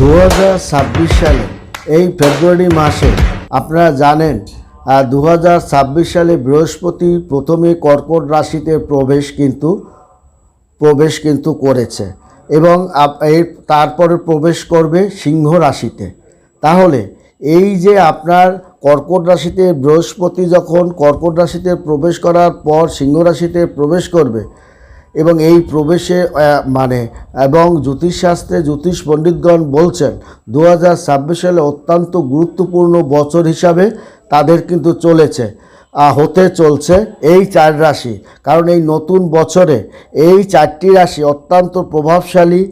দু হাজার ছাব্বিশ সালে, এই ফেব্রুয়ারি মাসে আপনারা জানেন দু হাজার ছাব্বিশ সালে বৃহস্পতি প্রথমে কর্কট রাশিতে প্রবেশ কিন্তু প্রবেশ কিন্তু করেছে এবং এর তারপরে প্রবেশ করবে সিংহ রাশিতে। তাহলে এই যে আপনার কর্কট রাশিতে বৃহস্পতি যখন কর্কট রাশিতে প্রবেশ করার পর সিংহ রাশিতে প্রবেশ করবে এবং এই প্রবেশে মানে এবং জ্যোতিষশাস্ত্রে জ্যোতিষ পণ্ডিতগণ বলছেন দু হাজার ছাব্বিশ সালে অত্যন্ত গুরুত্বপূর্ণ বছর হিসাবে তাদের কিন্তু চলেছে হতে চলছে এই চার রাশি। কারণ এই নতুন বছরে এই চারটি রাশি অত্যন্ত প্রভাবশালী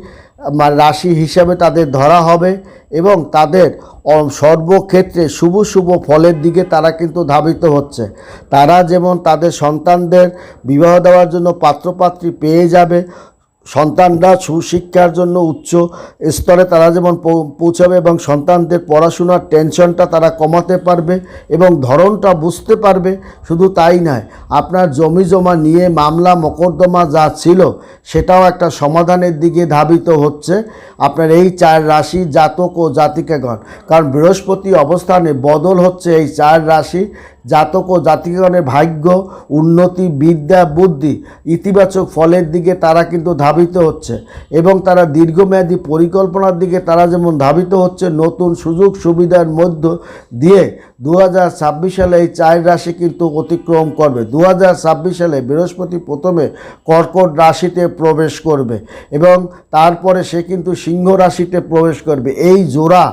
রাশি হিসাবে তাদের ধরা হবে। এবং তাদের সর্বক্ষেত্রে শুভ শুভ ফলের দিকে তারা কিন্তু ধাবিত হচ্ছে। তারা যেমন তাদের সন্তানদের বিবাহ দেওয়ার জন্য পাত্রপাত্রী পেয়ে যাবে সন্তানরা সুশিক্ষার জন্য উচ্চ স্তরে তারা যেমন পৌঁছাবে এবং সন্তানদের পড়াশোনার টেনশনটা তারা কমাতে পারবে এবং ধরনটা বুঝতে পারবে, শুধু তাই নয়, আপনার জমি জমা নিয়ে মামলা, মোকদ্দমা যা ছিল সেটাও একটা সমাধানের দিকে ধাবিত হচ্ছে আপনার এই চার রাশি জাতক ও জাতিকাগণ। কারণ বৃহস্পতি অবস্থানে বদল হচ্ছে এই চার রাশি জাতক ও জাতিগণের ভাগ্য, উন্নতি, বিদ্যা, বুদ্ধি ইতিবাচক ফলের দিকে তারা কিন্তু ধাবিত হচ্ছে এবং তারা দীর্ঘমেয়াদী পরিকল্পনার দিকে তারা যেমন ধাবিত হচ্ছে, নতুন সুযোগ সুবিধার মধ্য দিয়ে দু হাজার ছাব্বিশ সালে এই চার রাশি কিন্তু অতিক্রম করবে। দু হাজার ছাব্বিশ সালে বৃহস্পতি প্রথমে কর্কট রাশিতে প্রবেশ করবে এবং তারপরে সে কিন্তু সিংহ রাশিতে প্রবেশ করবে। এই জোড়া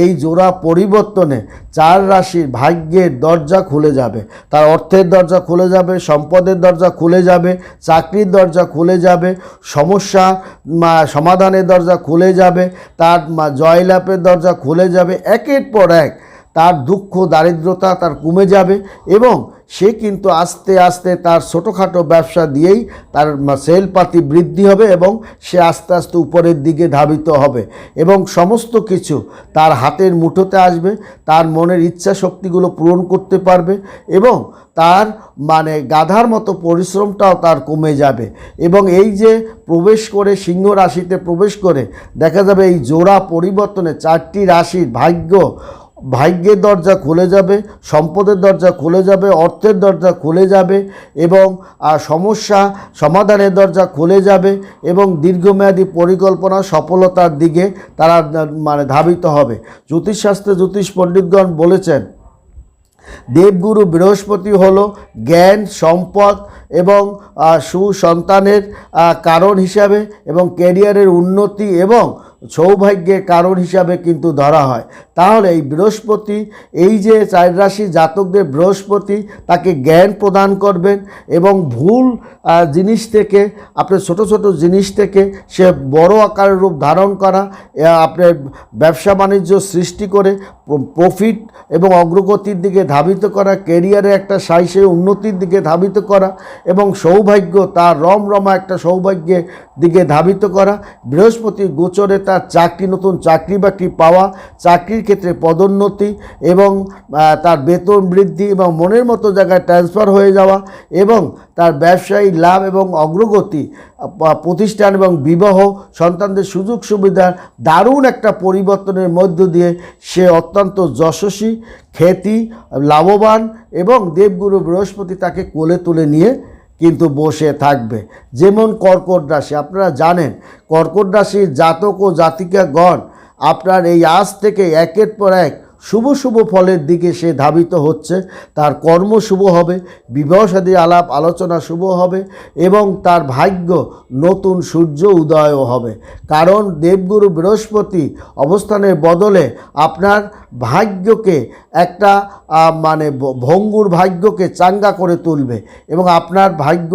এই জোড়া পরিবর্তনে চার রাশির ভাগ্যের দরজা খুলে যাবে। তার অর্থের দরজা খুলে যাবে, সম্পদের দরজা খুলে যাবে, চাকরির দরজা খুলে যাবে, সমস্যা সমাধানের দরজা খুলে যাবে, তার জয়লাভের দরজা খুলে যাবে, একের পর এক তার দুঃখ, দারিদ্রতা তার কমে যাবে এবং সে কিন্তু আস্তে আস্তে তার ছোটোখাটো ব্যবসা দিয়েই তার সেলপাতি বৃদ্ধি হবে এবং সে আস্তে আস্তে উপরের দিকে ধাবিত হবে এবং সমস্ত কিছু তার হাতের মুঠোতে আসবে, তার মনের ইচ্ছা শক্তিগুলো পূরণ করতে পারবে এবং তার মানে গাধার মতো পরিশ্রমটাও তার কমে যাবে এবং এই যে প্রবেশ করে সিংহ রাশিতে প্রবেশ করে দেখা যাবে এই জোড়া পরিবর্তনে চারটি রাশির ভাগ্য ভাগ্যের দরজা খুলে যাবে, সম্পদের দরজা খুলে যাবে, অর্থের দরজা খুলে যাবে এবং সমস্যা সমাধানের দরজা খুলে যাবে এবং দীর্ঘমেয়াদী পরিকল্পনা সফলতার দিকে তারা মানে ধাবিত হবে। জ্যোতিষশাস্ত্রে জ্যোতিষ পণ্ডিতগণ বলেছেন, দেবগুরু বৃহস্পতি হল জ্ঞান, সম্পদ এবং সুসন্তানের কারণ হিসাবে এবং ক্যারিয়ারের উন্নতি এবং সৌভাগ্যের কারণ হিসাবে কিন্তু ধরা হয়। তাহলে এই বৃহস্পতি, এই যে চার রাশি জাতকদের বৃহস্পতি, তাকে জ্ঞান প্রদান করবেন এবং ভুল জিনিস থেকে, আপনার ছোট ছোট জিনিস থেকে সে বড় আকারের রূপ ধারণ করা আপনার ব্যবসা বাণিজ্য সৃষ্টি করে প্রফিট এবং অগ্রগতির দিকে ধাবিত করা কেরিয়ারে একটা সাইসে উন্নতির দিকে ধাবিত করা এবং সৌভাগ্য, তার রমরমা একটা সৌভাগ্যের দিকে ধাবিত করা। বৃহস্পতি গোচরে তার চাকরি, নতুন চাকরি বাকরি পাওয়া, চাকরির ক্ষেত্রে পদোন্নতি এবং তার বেতন বৃদ্ধি এবং মনের মতো জায়গায় ট্রান্সফার হয়ে যাওয়া এবং তার ব্যবসায়ী লাভ এবং অগ্রগতি প্রতিষ্ঠান এবং বিবাহ, সন্তানদের সুযোগ সুবিধার দারুণ একটা পরিবর্তনের মধ্য দিয়ে সে অত্যন্ত যশস্বী, খ্যাতি, লাভবান এবং দেবগুরু বৃহস্পতি তাকে কোলে তুলে নিয়ে কিন্তু বসে থাকবে। যেমন কর্কট রাশি, আপনারা জানেন, কর্কট রাশির জাতক ও জাতিকাগণ আপনার এই আজ থেকে একের পর এক শুভ শুভ ফলের দিকে সে ধাবিত হচ্ছে। তার কর্ম শুভ হবে বিবাহ সাদী আলাপ, আলোচনা শুভ হবে এবং তার ভাগ্য নতুন সূর্য উদয়ও হবে। কারণ দেবগুরু বৃহস্পতি অবস্থানের বদলে আপনার ভাগ্যকে একটা মানে ভঙ্গুর ভাগ্যকে চাঙ্গা করে তুলবে এবং আপনার ভাগ্য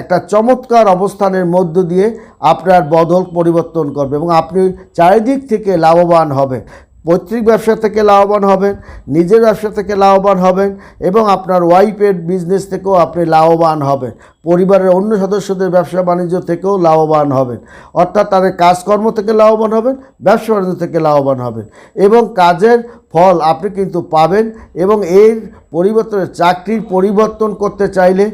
একটা চমৎকার অবস্থানের মধ্য দিয়ে আপনার বদল পরিবর্তন করবে এবং আপনি চারিদিক থেকে লাভবান হবেন। পৈতৃক ব্যবসা থেকে লাভবান হবেন, নিজের ব্যবসা থেকে লাভবান হবেন এবং আপনার ওয়াইফের বিজনেস থেকেও আপনি লাভবান হবেন। পরিবারের অন্য সদস্যদের ব্যবসা বাণিজ্য থেকেও লাভবান হবেন। অর্থাৎ তাদের কাজকর্ম থেকে লাভবান হবেন, ব্যবসা বাণিজ্য থেকে লাভবান হবেন। এবং কাজের ফল আপনি কিন্তু পাবেন এবং এর পরিবর্তনে চাকরির পরিবর্তন করতে চাইলে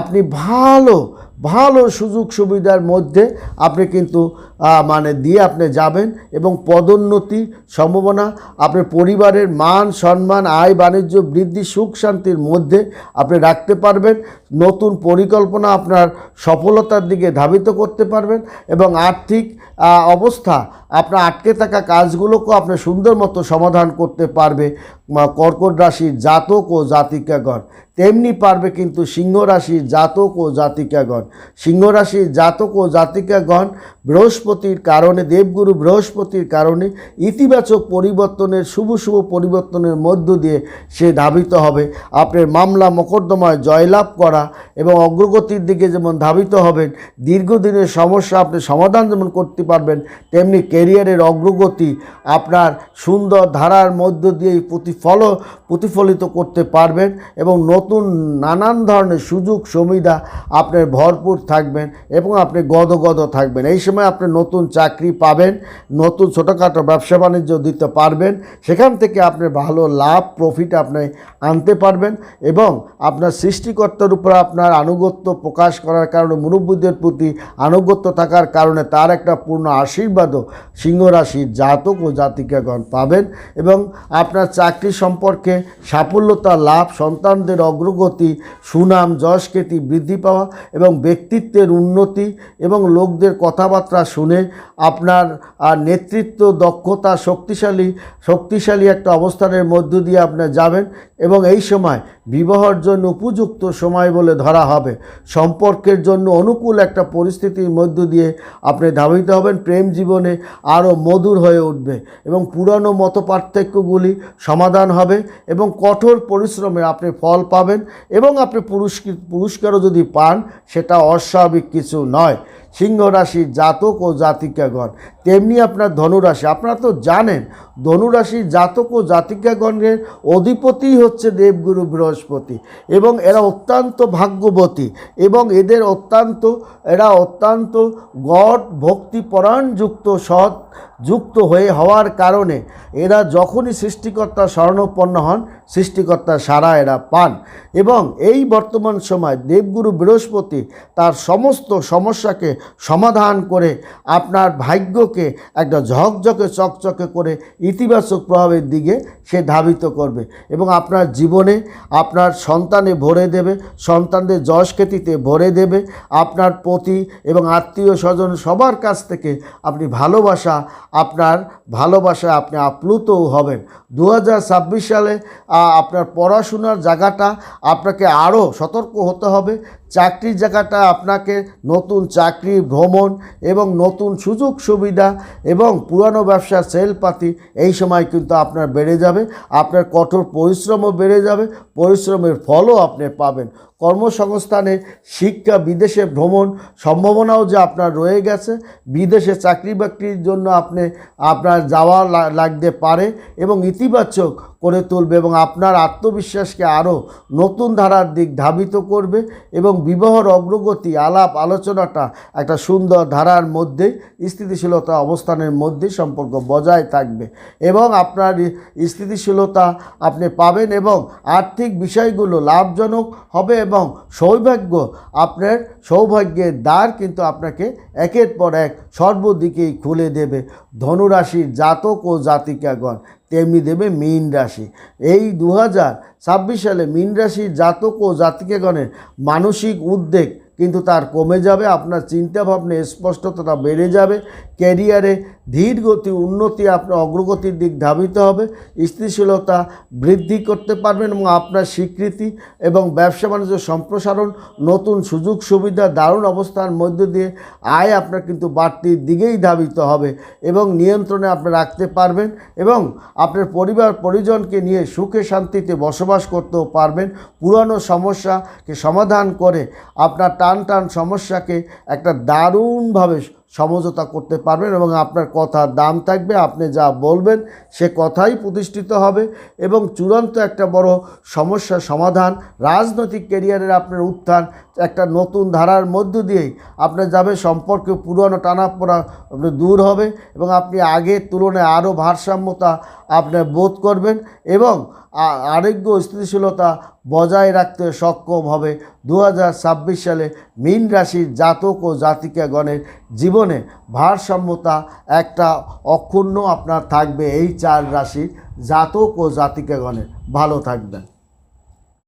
আপনি ভালো ভালো সুযোগ সুবিধার মধ্যে আপনি কিন্তু মানে দিয়ে আপনি যাবেন এবং পদোন্নতি সম্ভাবনা আপনার পরিবারের মান, সম্মান, আয়, বাণিজ্য, বৃদ্ধি, সুখ শান্তির মধ্যে আপনি রাখতে পারবেন। নতুন পরিকল্পনা আপনার সফলতার দিকে ধাবিত করতে পারবেন এবং আর্থিক অবস্থা আপনার আটকে থাকা কাজগুলোকেও আপনি সুন্দর মতো সমাধান করতে পারবে। কর্কট রাশির জাতক ও জাতিকাগণ। তেমনি পারবে কিন্তু সিংহ রাশির জাতক ও জাতিকাগণ। সিংহ রাশির জাতক ও জাতিকাগণ বৃহস্পতির কারণে, দেবগুরু বৃহস্পতির কারণে ইতিবাচক পরিবর্তনের, শুভ শুভ পরিবর্তনের মধ্য দিয়ে সে ধাবিত হবে। আপনার মামলা মোকদ্দমায় জয়লাভ করা এবং অগ্রগতির দিকে যেমন ধাবিত হবেন, দীর্ঘদিনের সমস্যা আপনি সমাধান যেমন করতে পারবেন, তেমনি কেরিয়ারের অগ্রগতি আপনার সুন্দর ধারার মধ্য দিয়ে প্রতিফল, প্রতিফলিত করতে পারবেন এবং নতুন নানান ধরনের সুযোগ সুবিধা আপনার ভরপুর থাকবেন এবং আপনি গদগদ থাকবেন। এই সময় আপনি নতুন চাকরি পাবেন, নতুন ছোটোখাটো ব্যবসা বাণিজ্য দিতে পারবেন, সেখান থেকে আপনি ভালো লাভ প্রফিট আপনি আনতে পারবেন এবং আপনার সৃষ্টিকর্তার উপর আপনার আনুগত্য প্রকাশ করার কারণে, মুরব্বীদের প্রতি আনুগত্য থাকার কারণে তার একটা পূর্ণ আশীর্বাদও সিংহ রাশির জাতক ও জাতিকাগণ পাবেন এবং আপনার চাকরি সম্পর্কে সাফল্যতা, লাভ, সন্তানদের অগ্রগতি, সুনাম, যশ, খ্যাতি বৃদ্ধি পাওয়া এবং ব্যক্তিত্বের উন্নতি এবং লোকদের কথাবার্তা শুনে আপনার আহ, নেতৃত্ব দক্ষতা শক্তিশালী শক্তিশালী একটা অবস্থানের মধ্য দিয়ে আপনি যাবেন এবং এই সময় বিবাহর জন্য উপযুক্ত সময় বলে ধরা হবে। সম্পর্কের জন্য অনুকূল একটা পরিস্থিতির মধ্য দিয়ে আপনি ধাবিত হবেন। প্রেম জীবনে আরও মধুর হয়ে উঠবে এবং পুরানো মত পার্থক্যগুলি সমাধান হবে এবং কঠোর পরিশ্রমে আপনি ফল পাবেন এবং আপনি পুরস্কৃত পুরস্কারও যদি পান সেটা অস্বাভাবিক কিছু নয়। সিংহ রাশির জাতক ও জাতিকাগণ। তেমনি আপনার ধনুরাশি, আপনারা তো জানেন, ধনুরাশির জাতক ও জাতিকাগণের অধিপতি হচ্ছে দেবগুরু বৃহস্পতি এবং এরা অত্যন্ত ভাগ্যবতী এবং এদের অত্যন্ত, এরা অত্যন্ত গড ভক্তিপরায়ণ যুক্ত সৎ যুক্ত হয়ে হওয়ার কারণে এরা যখনই সৃষ্টিকর্তা স্বর্ণপন্ন হন, সৃষ্টিকর্তা সারা এরা পান এবং এই বর্তমান সময় দেবগুরু বৃহস্পতি তার সমস্ত সমস্যাকে সমাধান করে আপনার ভাগ্যকে একটা ঝকঝকে, চকচকে করে ইতিবাচক প্রভাবের দিকে সে ধাবিত করবে এবং আপনার জীবনে আপনার সন্তানে ভরে দেবে, সন্তানদের যশ খ্যাতিতে ভরে দেবে, আপনার পতি এবং আত্মীয় স্বজন সবার কাছ থেকে আপনি ভালোবাসা, আপনার ভালোবাসা আপনি আপ্লুতও হবেন। দু হাজার ছাব্বিশ সালে আপনার পড়াশোনার জায়গাটা আপনাকে আরও সতর্ক হতে হবে। চাকরির জায়গাটা আপনাকে নতুন চাকরি, ভ্রমণ এবং নতুন সুযোগ সুবিধা এবং পুরানো ব্যবসার সেলপাতি এই সময় কিন্তু আপনার বেড়ে যাবে। আপনার কঠোর পরিশ্রমও বেড়ে যাবে। পরিশ্রমের ফলও আপনি পাবেন। কর্মসংস্থানে শিক্ষা, বিদেশে ভ্রমণ সম্ভাবনাও যে আপনার রয়ে গেছে। বিদেশে চাকরি বাকরির জন্য আপনি, আপনার যাওয়া লাগতে পারে এবং ইতিবাচক করে তুলবে এবং আপনার আত্মবিশ্বাসকে আরও নতুন ধারার দিক ধাবিত করবে এবং বিবাহর অগ্রগতি, আলাপ, আলোচনাটা একটা সুন্দর ধারার মধ্যে, স্থিতিশীলতা, অবস্থানের মধ্যে সম্পর্ক বজায় থাকবে এবং আপনার স্থিতিশীলতা আপনি পাবেন এবং আর্থিক বিষয়গুলো লাভজনক হবে এবং সৌভাগ্য আপনার সৌভাগ্যের দ্বার কিন্তু আপনাকে একের পর এক সর্বদিকেই খুলে দেবে। ধনুরাশির জাতক ও জাতিকাগণ, তেমনি দেবে মীন রাশি। এই দু হাজার ছাব্বিশ সালে মীন রাশির জাতক ও জাতিকাগণের মানসিক উদ্বেগ কিন্তু তার কমে যাবে, আপনার চিন্তাভাবনা স্পষ্টতা বেড়ে যাবে, ক্যারিয়ারে ধীর গতি, উন্নতি, আপনার অগ্রগতির দিক ধাবিত হবে, স্থিতিশীলতা বৃদ্ধি করতে পারবেন এবং আপনার স্বীকৃতি এবং ব্যবসা বাণিজ্য সম্প্রসারণ, নতুন সুযোগ সুবিধা, দারুণ অবস্থার মধ্য দিয়ে আয় আপনার কিন্তু বাড়তির দিকেই ধাবিত হবে এবং নিয়ন্ত্রণে আপনি রাখতে পারবেন এবং আপনার পরিবার, পরিজনকে নিয়ে সুখে শান্তিতে বসবাস করতেও পারবেন। পুরানো সমস্যাকে সমাধান করে আপনার টান টান সমস্যাকে একটা দারুণভাবে সমঝোতা করতে পারবেন এবং আপনার কথার দাম থাকবে, আপনি যা বলবেন সে কথাই প্রতিষ্ঠিত হবে এবং চূড়ান্ত একটা বড় সমস্যার সমাধান, রাজনৈতিক ক্যারিয়ারের আপনার উত্থান, একটা নতুন ধারার মধ্য দিয়েই আপনার যাবে সম্পর্কে পুরনো টানাপোড়া দূর হবে এবং আপনি আগের তুলনায় আরও ভারসাম্যতা আপনার বোধ করবেন এবং আরোগ্য স্থিতিশীলতা বজায় রাখতে সক্ষম হবে। দু হাজার ছাব্বিশ সালে মীন রাশির জাতক ও জাতিকাগণের জীবন জীবনে ভারসাম্যতা একটা অক্ষুণ্ণ আপনার থাকবে এই চার রাশি জাতক ও জাতিকাগণের। ভালো থাকবেন।